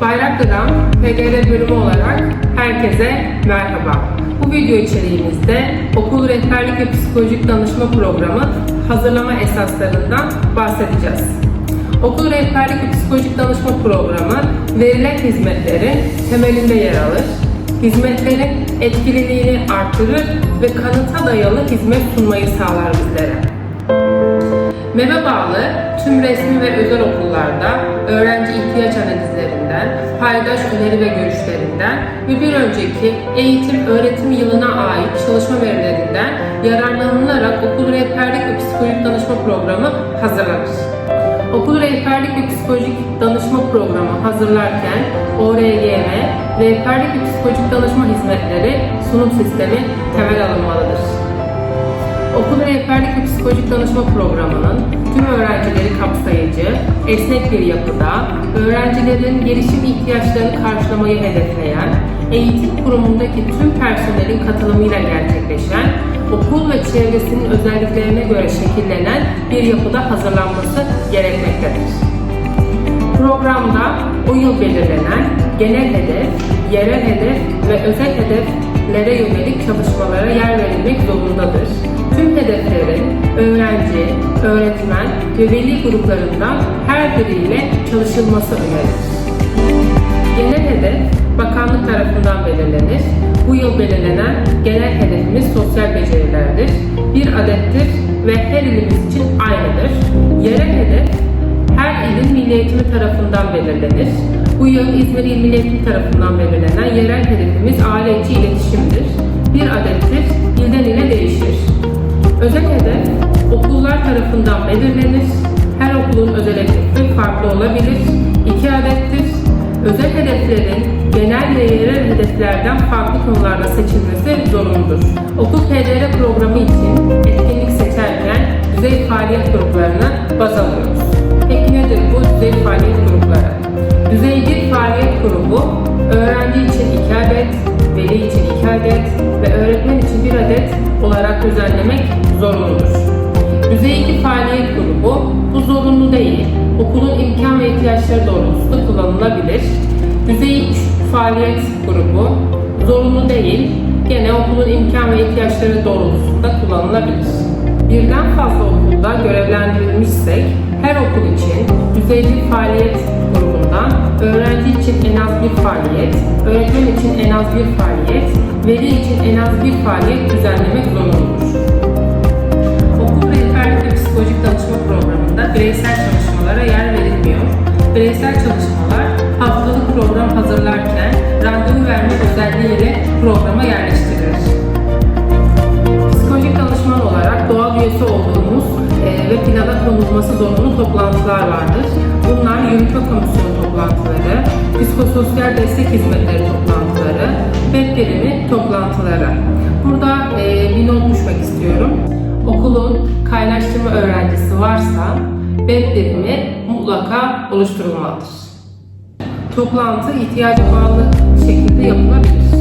Bayraklı'dan PGR bölümü olarak herkese merhaba. Bu video içeriğimizde okul rehberlik ve psikolojik danışma programı hazırlama esaslarından bahsedeceğiz. Okul rehberlik ve psikolojik danışma programı verilen hizmetlerin temelinde yer alır. Hizmetlerin etkililiğini artırır ve kanıta dayalı hizmet sunmayı sağlar bizlere. MEB'e bağlı tüm resmi ve özel okullarda öğrenci ihtiyaç analizlerinden, paydaş öneri ve görüşlerinden ve bir önceki eğitim öğretim yılına ait çalışma verilerinden yararlanılarak okul rehberlik ve psikolojik danışma programı hazırlanır. Okul rehberlik ve psikolojik danışma programı hazırlarken ORGM, rehberlik ve psikolojik danışma hizmetleri sunum sistemi temel alınmalıdır. Rehberlik ve psikolojik danışma programının tüm öğrencileri kapsayıcı, esnek bir yapıda, öğrencilerin gelişim ihtiyaçlarını karşılamayı hedefleyen, eğitim kurumundaki tüm personelin katılımıyla gerçekleşen, okul ve çevresinin özelliklerine göre şekillenen bir yapıda hazırlanması gerekmektedir. Programda o yıl belirlenen genel hedef, yerel hedef ve özel hedeflere yönelik çalışmalara yer verilmek zorundadır. Tüm hedeflerin öğrenci, öğretmen ve veli gruplarından her biriyle çalışılması önerilir. Genel hedef bakanlık tarafından belirlenir. Bu yıl belirlenen genel hedefimiz sosyal becerilerdir. Bir adettir ve her ilimiz için aynıdır. Yerel hedef her ilin milli eğitimi tarafından belirlenir. Bu yıl İzmir İl Milli tarafından belirlenen yerel hedefimiz aile iletişimdir. Bir adettir, ilden ile değişir. Özel hedef okullar tarafından belirlenir. Her okulun özel hedefi farklı olabilir. İki adettir. Özel hedeflerin genel ve yerel hedeflerden farklı konularda seçilmesi zorunludur. Okul PDR programı için etkinlik veli için 2 adet ve öğretmen için 1 adet olarak düzenlemek zorunludur. Düzey 2 faaliyet grubu bu zorunlu değil, okulun imkan ve ihtiyaçları doğrultusunda kullanılabilir. Düzey 3 faaliyet grubu zorunlu değil, gene okulun imkan ve ihtiyaçları doğrultusunda kullanılabilir. Birden fazla okulda görevlendirilmişsek her okul için düzey bir faaliyet grubundan öğrenci için en az bir faaliyet, öğretmen için en az bir faaliyet, veli için en az bir faaliyet düzenlemek zorunludur. Okul rehberlik ve psikolojik danışma programında bireysel çalışmalara yer verilmiyor. Bireysel çalışmalar haftalık program hazırlarken randevu verme özelliğiyle programa yerleştirilir. Psikolojik danışman olarak doğal üyesi olduğumuz e, ve plana konulması zorunlu toplantılar vardır. Bunlar yürütme komisyonu toplantıları, psikososyal destek hizmetleri toplantıları, birimi toplantıları. Burada e, bir not düşmek istiyorum. Okulun kaynaştırma öğrencisi varsa birimi mutlaka oluşturulmalıdır. Toplantı ihtiyaca bağlı şekilde yapılabilir.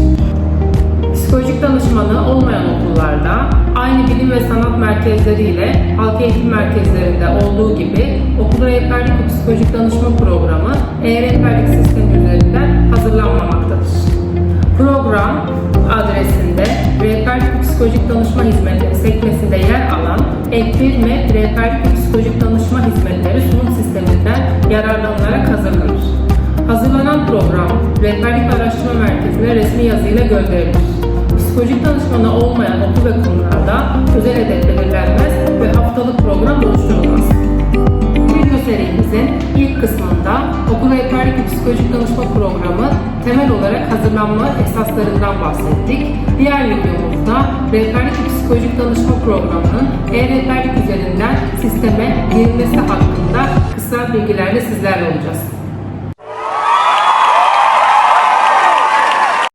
Psikolojik danışmanı olmayan okullarda aynı bilim ve sanat merkezleriyle halk eğitim merkezlerinde olduğu gibi okul rehberlik ve psikolojik danışma programı e-rehberlik sistemi üzerinden hazırlanmamaktadır. Program adresinde rehberlik ve psikolojik danışma hizmetleri sekmesinde yer alan Ekbirme rehberlik ve psikolojik danışma hizmetleri sunum sisteminden yararlanılarak hazırlanır. Hazırlanan program Rehberlik Araştırma Merkezi'ne resmi yazıyla gönderilir. Psikolojik danışmanı olmayan okul ve kurumlarda özel hedef belirlenmez ve haftalık program oluşturulmaz. Video serimizin ilk kısmında okul rehberlik psikolojik danışma programı temel olarak hazırlanma esaslarından bahsettik. Diğer videomuzda rehberlik psikolojik danışma programının e-rehberlik üzerinden sisteme girilmesi hakkında kısa bilgilerle sizlerle olacağız.